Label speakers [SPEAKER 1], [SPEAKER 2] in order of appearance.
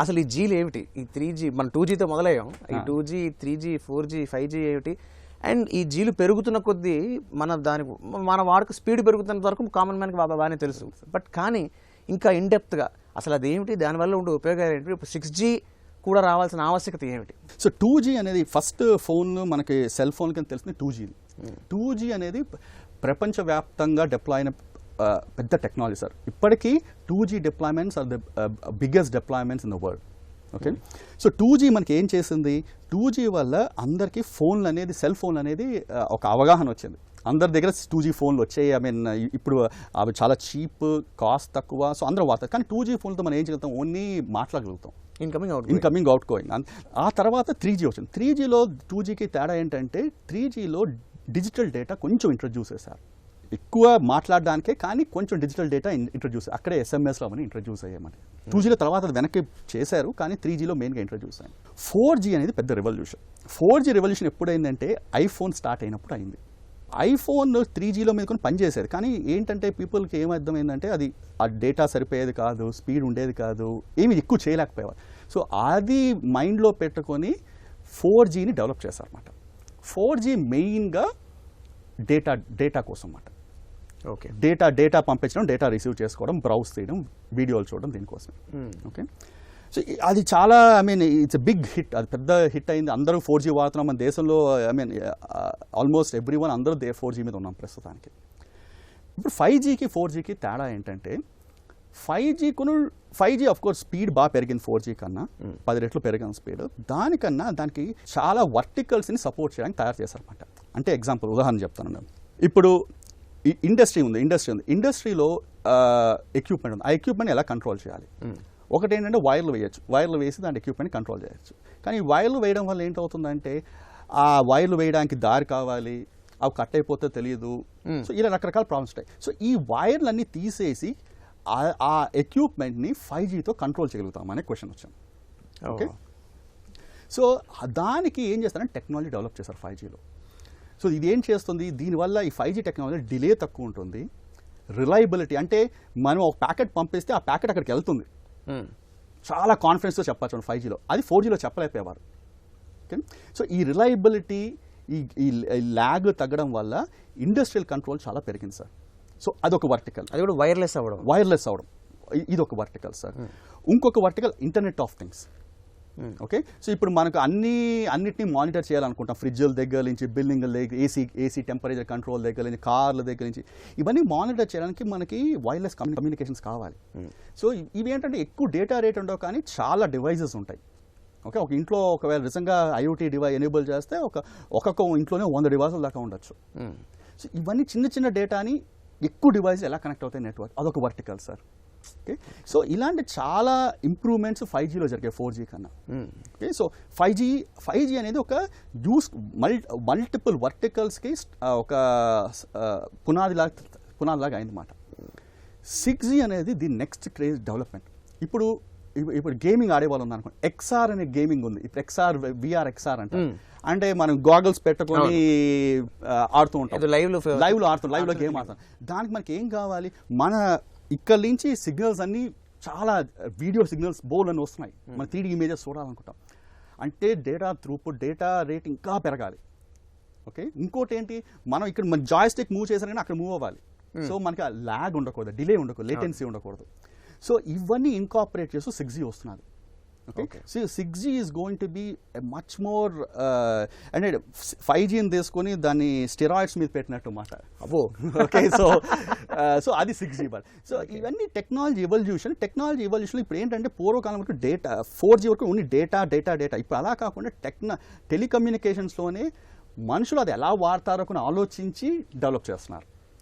[SPEAKER 1] అసలు ఈ జీలు ఏమిటి? ఈ త్రీ జీ మన టూ జీతో మొదలయ్యాం. ఈ two G three G four G five G ఏమిటి? అండ్ ఈ జీలు పెరుగుతున్న కొద్దీ మన దాని మన వాడుక స్పీడ్ పెరుగుతున్న వరకు కామన్ మ్యాన్కి బాగా బాగానే తెలుసు. బట్ కానీ ఇంకా ఇన్డెప్త్గా అసలు అదేమిటి దానివల్ల ఉండే ఉపయోగాలు ఏంటి? ఇప్పుడు సిక్స్ జీ కూడా రావాల్సిన ఆవశ్యకత ఏమిటి?
[SPEAKER 2] సో టూ జీ అనేది ఫస్ట్ ఫోన్ మనకి సెల్ ఫోన్ కింద తెలిసింది టూ జీ టూ జీ అనేది ప్రపంచవ్యాప్తంగా డిప్లాయ్ అయిన పెద్ద టెక్నాలజీ సార్ ఇప్పటికీ two G deployments are the biggest deployments in the world okay so two G మనకి ఏం చేసింది? టూ జీ వల్ల అందరికీ ఫోన్లు అనేది సెల్ ఫోన్ అనేది ఒక అవగాహన వచ్చింది. అందరి దగ్గర టూ జీ ఫోన్లు వచ్చాయి. ఐ మీన్ ఇప్పుడు అవి చాలా చీప్ కాస్ట్ తక్కువ. సో అందరూ వాడతారు కానీ టూ జీ ఫోన్తో మనం ఏం చేయగలుగుతాం? ఓన్లీ మాట్లాడగలుగుతాం.
[SPEAKER 1] Incoming out
[SPEAKER 2] incoming out going ఆ తర్వాత త్రీ జీ వచ్చింది. త్రీ జీలో టూ జీకి తేడా ఏంటంటే త్రీ జీలో డిజిటల్ డేటా కొంచెం ఇంట్రడ్యూస్ చేశారు. ఎక్కువ మాట్లాడడానికే కానీ కొంచెం డిజిటల్ డేటా ఇంట్రడ్యూస్ అక్కడే ఎస్ఎంఎస్లో అవన్నీ ఇంట్రడ్యూస్ అయ్యామని టూ జీలో తర్వాత వెనక్కి చేశారు కానీ త్రీ జీలో మెయిన్గా ఇంట్రడ్యూస్ అయ్యింది ఫోర్ జీ అనేది పెద్ద రెవల్యూషన్ ఫోర్ జీ రెవల్యూషన్ ఎప్పుడైందంటే ఐఫోన్ స్టార్ట్ అయినప్పుడు అయింది. ఐఫోన్ త్రీ జీలో మీద కొన్ని పనిచేసేది కానీ ఏంటంటే పీపుల్కి ఏమర్థమైందంటే అది ఆ డేటా సరిపోయేది కాదు స్పీడ్ ఉండేది కాదు ఏమి ఎక్కువ చేయలేకపోయేవారు. సో అది మైండ్లో పెట్టుకొని ఫోర్ జీని డెవలప్ చేశారన్నమాట. ఫోర్ జీ మెయిన్గా డేటా డేటా కోసం అన్నమాట
[SPEAKER 1] ఓకే.
[SPEAKER 2] డేటా డేటా పంపించడం డేటా రిసీవ్ చేసుకోవడం బ్రౌజ్ చేయడం వీడియోలు చూడడం దీనికోసం ఓకే. సో అది చాలా I mean it's big hit. అది పెద్ద హిట్ అయింది. అందరూ ఫోర్ జీ వాడుతున్నాం. మన దేశంలో I mean almost every one అందరూ దే ఫోర్ జీ మీద ఉన్నాం ప్రస్తుతానికి. ఇప్పుడు ఫైవ్ జీకి ఫోర్ జీకి తేడా ఏంటంటే ఫైవ్ జీ కొను ఫైవ్ జీ కోర్స్ స్పీడ్ బాగా పెరిగింది ఫోర్ జీ కన్నా. పది రెట్లు పెరిగిన స్పీడ్ దానికన్నా దానికి చాలా వర్టికల్స్ని సపోర్ట్ చేయడానికి తయారు చేశారన్నమాట. అంటే ఎగ్జాంపుల్ ఉదాహరణ చెప్తాను నేను. ఇప్పుడు ఇండస్ట్రీ ఉంది ఇండస్ట్రీ ఉంది. ఇండస్ట్రీలో ఎక్విప్మెంట్ ఉంది. ఆ ఎక్విప్మెంట్ ఎలా కంట్రోల్ చేయాలి? ఒకటి ఏంటంటే వైర్లు వేయచ్చు. వైర్లు వేసి దాని ఎక్విప్మెంట్ కంట్రోల్ చేయొచ్చు. కానీ వైర్లు వేయడం వల్ల ఏంటవుతుందంటే ఆ వైర్లు వేయడానికి దారి కావాలి అవి కట్ అయిపోతే తెలియదు సో ఇలా రకరకాల ప్రాబ్లమ్స్ ఉంటాయి. సో ఈ వైర్లన్నీ తీసేసి ఆ- ఎక్విప్మెంట్ని ఫైవ్ జీతో కంట్రోల్ చేయగలుగుతాం అనే క్వశ్చన్ వచ్చింది. ఓకే? సో దానికి ఏం చేస్తారంటే టెక్నాలజీ డెవలప్ చేశారు ఫైవ్ జీలో సో ఇది ఏం చేస్తుంది? దీనివల్ల ఈ ఫైవ్ జీ టెక్నాలజీ డిలే తక్కువ ఉంటుంది. రిలయబిలిటీ అంటే మనం ఒక ప్యాకెట్ పంపిస్తే ఆ ప్యాకెట్ అక్కడికి వెళ్తుంది. చాలా కాన్ఫిడెన్స్తో చెప్పచ్చు ఫైవ్ జీలో అది ఫోర్ జీలో చెప్పలేకపోయేవారు. ఓకే సో ఈ రిలయబిలిటీ ఈ ఈ ల్యాగ్ తగ్గడం వల్ల ఇండస్ట్రియల్ కంట్రోల్ చాలా పెరిగింది సార్ సో అదొక వర్టికల్
[SPEAKER 1] అది కూడా వైర్లెస్ అవ్వడం.
[SPEAKER 2] వైర్లెస్ అవడం ఇ- ఇది ఒక వర్టికల్ సార్ ఇంకొక vertical internet of things okay so ఇప్పుడు మనకు అన్ని అన్నిటిని మానిటర్ చేయాలనుకుంటాం. ఫ్రిడ్జ్ల దగ్గర నుంచి బిల్డింగ్ల దగ్గర ఏసీ ఏసీ టెంపరేచర్ కంట్రోల్ దగ్గర నుంచి కార్ల దగ్గర నుంచి. ఇవన్నీ మానిటర్ చేయడానికి మనకి వైర్లెస్ కమ్యూనికేషన్స్ కావాలి. సో ఇ- ఇవి ఏంటంటే ఎక్కువ డేటా రేట్ ఉండవు కానీ చాలా డివైజెస్ ఉంటాయి. ఓకే ఒక ఇంట్లో ఒకవేళ నిజంగా ఐఓటీ డివైస్ ఎనేబుల్ చేస్తే ఒక ఒక్కొక్క ఇంట్లోనే వంద డివైసుల దాకా ఉండొచ్చు. సో ఇవన్నీ చిన్న చిన్న డేటాని ఎక్కువ డివైస్ ఎలా కనెక్ట్ అవుతాయి నెట్వర్క్ అదొక వర్టికల్ సార్ ఓకే సో ఇలాంటి చాలా ఇంప్రూవ్మెంట్స్ ఫైవ్ జీలో జరిగాయి ఫోర్ జీ కన్నా. Okay so five G five G అనేది ఒక యూస్ మల్ మల్టిపుల్ వర్టికల్స్కి ఒక పునాదిలాగా పునాదిలాగా అయిందన్నమాట. సిక్స్ జీ అనేది ది నెక్స్ట్ క్రేజ్ డెవలప్మెంట్ ఇప్పుడు ఇప్పు- ఇప్పుడు గేమింగ్ ఆడే వాళ్ళు ఉన్నారు ఎక్స్ఆర్ అనే గేమింగ్ ఉంది. ఇప్పుడు ఎక్స్ఆర్ విఆర్ ఎక్స్ఆర్ అంటే అంటే మనం గాగల్స్ పెట్టుకొని ఆడుతూ ఉంటాం.
[SPEAKER 1] live లో
[SPEAKER 2] లైవ్లో ఆడుతాం. లైవ్లో గేమ్ ఆడతాం. దానికి మనకి ఏం కావాలి? మన ఇక్కడ నుంచి సిగ్నల్స్ అన్ని చాలా వీడియో సిగ్నల్స్ బోల్ అని వస్తున్నాయి. మన త్రీ ఇమేజెస్ చూడాలనుకుంటాం. అంటే డేటా త్రూపుట్ డేటా రేట్ ఇంకా పెరగాలి. ఓకే? ఇంకోటి ఏంటి? మనం ఇక్కడ మన జాయ్ స్టిక్ మూవ్ చేసారని అక్కడ మూవ్ అవ్వాలి. సో మనకి ల్యాగ్ ఉండకూడదు డిలే ఉండకూడదు లేటెన్సీ ఉండకూడదు. సో ఇవన్నీ ఇంకాపరేట్ చేస్తూ సిక్స్ జీ వస్తున్నది. Okay
[SPEAKER 1] Okay.
[SPEAKER 2] So six G is going to be much more అంటే ఫైవ్ జీని తీసుకొని దాన్ని స్టెరాయిడ్స్ మీద పెట్టినట్టు మాట.
[SPEAKER 1] అబ్బో.
[SPEAKER 2] ఓకే సో సో అది సిక్స్ జీ బట్ సో ఇవన్నీ టెక్నాలజీ ఎవల్యూషన్ టెక్నాలజీ ఎవల్యూషన్ ఇప్పుడు ఏంటంటే పూర్వకాలం వరకు డేటా ఫోర్ జీ వరకు ఓన్లీ డేటా డేటా డేటా ఇప్పుడు అలా కాకుండా టెక్న టెలికమ్యూనికేషన్స్లోనే మనుషులు అది ఎలా వాడతారో ఆలోచించి డెవలప్ చేస్తున్నారు.